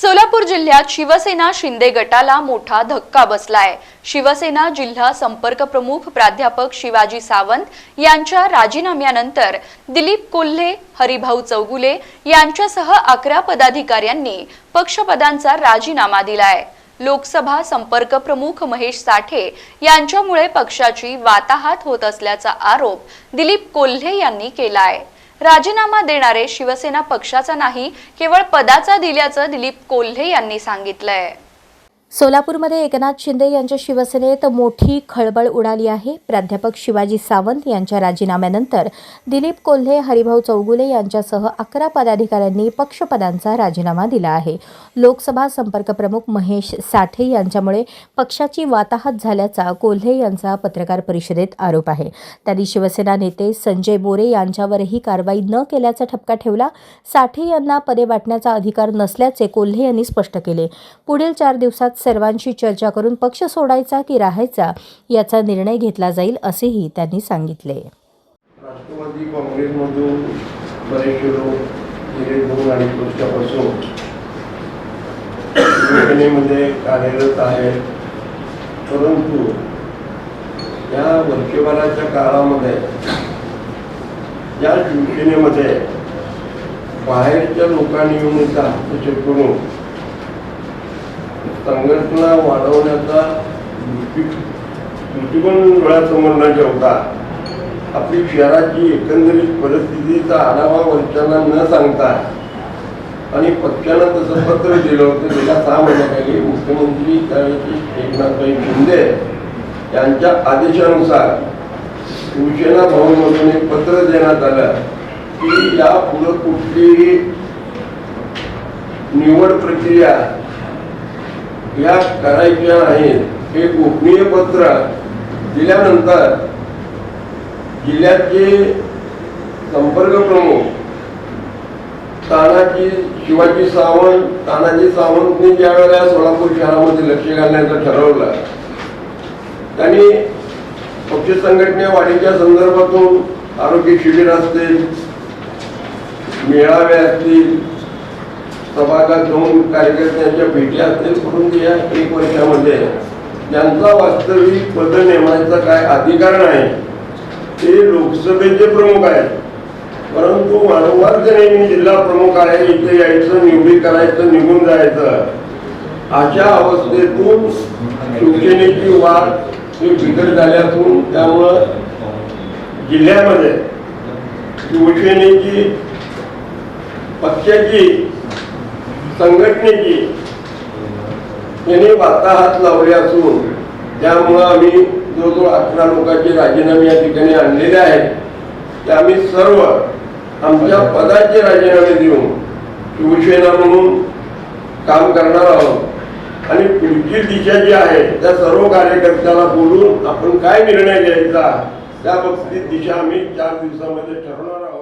सोलापूर जिल्ह्यात शिवसेना शिंदे गटाला मोठा धक्का बसलाय. शिवसेना जिल्हा संपर्क प्रमुख प्राध्यापक शिवाजी सावंत यांच्या राजीनाम्यानंतर दिलीप कोल्हे हरिभाऊ चौगुले यांच्यासह अकरा पदाधिकाऱ्यांनी पक्षपदांचा राजीनामा दिलाय. लोकसभा संपर्क प्रमुख महेश साठे यांच्यामुळे पक्षाची वाताहात होत असल्याचा आरोप दिलीप कोल्हे यांनी केलाय. राजीनामा देणारे शिवसेना पक्षाचा नाही केवळ पदाचा दिल्याचं दिलीप कोल्हे यांनी सांगितलंय. सोलापूरमध्ये एकनाथ शिंदे यांच्या शिवसेनेत मोठी खळबळ उडाली आहे. प्राध्यापक शिवाजी सावंत यांच्या राजीनाम्यानंतर दिलीप कोल्हे हरिभाऊ चौगुले यांच्यासह अकरा पदाधिकाऱ्यांनी पक्षपदांचा राजीनामा दिला आहे. लोकसभा संपर्क प्रमुख महेश साठे यांच्यामुळे पक्षाची वाताहत झाल्याचा कोल्हे यांचा पत्रकार परिषदेत आरोप आहे. त्यांनी शिवसेना नेते संजय बोरे यांच्यावरही कारवाई न केल्याचा ठपका ठेवला. साठे यांना पदे वाटण्याचा अधिकार नसल्याचे कोल्हे यांनी स्पष्ट केले. पुढील चार दिवसात सर्वांशी चर्चा करून पक्ष सोडायचा की राहायचा याचा निर्णय घेतला जाईल असेही त्यांनी सांगितले. राष्ट्रवादी काँग्रेसमधून बरेचसे लोक गेले दोन शिवसेनेमध्ये कार्यरत आहेत. परंतु या वर्षभराच्या काळामध्ये या शिवसेनेमध्ये बाहेरच्या लोकांनी येऊन इथं हस्तक्षेप करून संघटना वाढवण्याचा दृष्टिकोन डोळ्यासमोर न ठेवता आपली शहराची एकंदरीत परिस्थितीचा आढावा वरिष्ठांना न सांगता आणि पक्षानं तसं पत्र दिलं होतं गेल्या सहा महिन्याखाली मुख्यमंत्री त्यावेळेचे एकनाथभाई शिंदे यांच्या आदेशानुसार शिवसेना भवनमधून एक पत्र देण्यात आलं की या पुढं कुठलीही निवड प्रक्रिया या करायच्या आहेत हे गोपनीय पत्र दिल्यानंतर जिल्ह्याचे संपर्क प्रमुख तानाजी शिवाजी सावंत तानाजी सावंतने ज्या वेळेला सोलापूर शहरामध्ये लक्ष घालण्याचं ठरवलं त्यांनी पक्ष संघटने वाढीच्या संदर्भातून आरोग्य शिबिर असतील मेळावे असतील सभागात जाऊन कार्यकर्त्यांच्या भेटी असतील करून या एक वर्षामध्ये. ज्यांचा वास्तविक पद नेमायचा काय अधिकार नाही. ते लोकसभेचे प्रमुख आहेत. परंतु वारंवार ते नेहमी जिल्हा प्रमुख आहे इथे यायचं निवडी करायचं निघून जायचं. अशा अवस्थेतून शिवसेनेची वाढ ही बिघड झाल्यातून त्यामुळं जिल्ह्यामध्ये शिवसेनेची पक्षाची संघटनेची. यांनी वार्ताहात लावले असून त्यामुळं आम्ही जवळजवळ अकरा लोकांचे राजीनामे या ठिकाणी आणलेले आहेत. ते आम्ही सर्व आमच्या पदाचे राजीनामे देऊन शिवसेना म्हणून काम करणार आहोत. आणि पुढची दिशा जी आहे त्या सर्व कार्यकर्त्याला बोलून आपण काय निर्णय घ्यायचा त्या बाबतीत दिशा आम्ही चार दिवसामध्ये ठरवणार आहोत.